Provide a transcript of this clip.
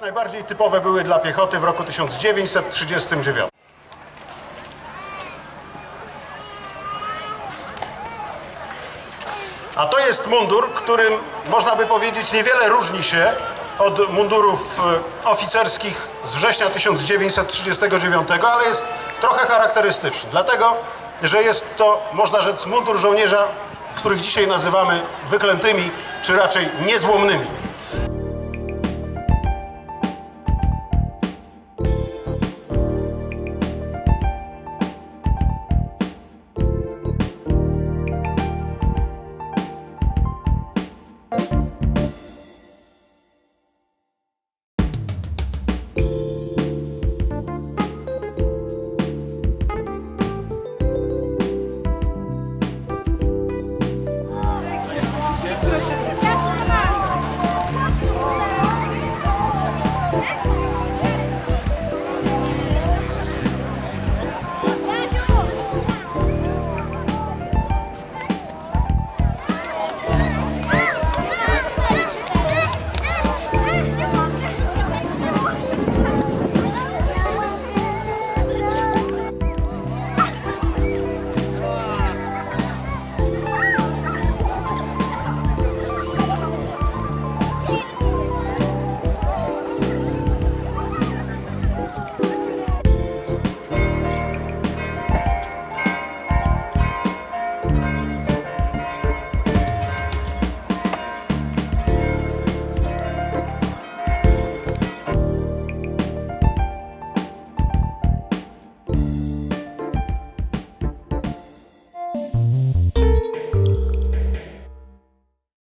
najbardziej typowe były dla piechoty w roku 1939. A to jest mundur, którym można by powiedzieć niewiele różni się od mundurów e, oficerskich z września 1939, ale jest trochę charakterystyczny, dlatego że jest to, można rzec, mundur żołnierza, których dzisiaj nazywamy wyklętymi, czy raczej niezłomnymi.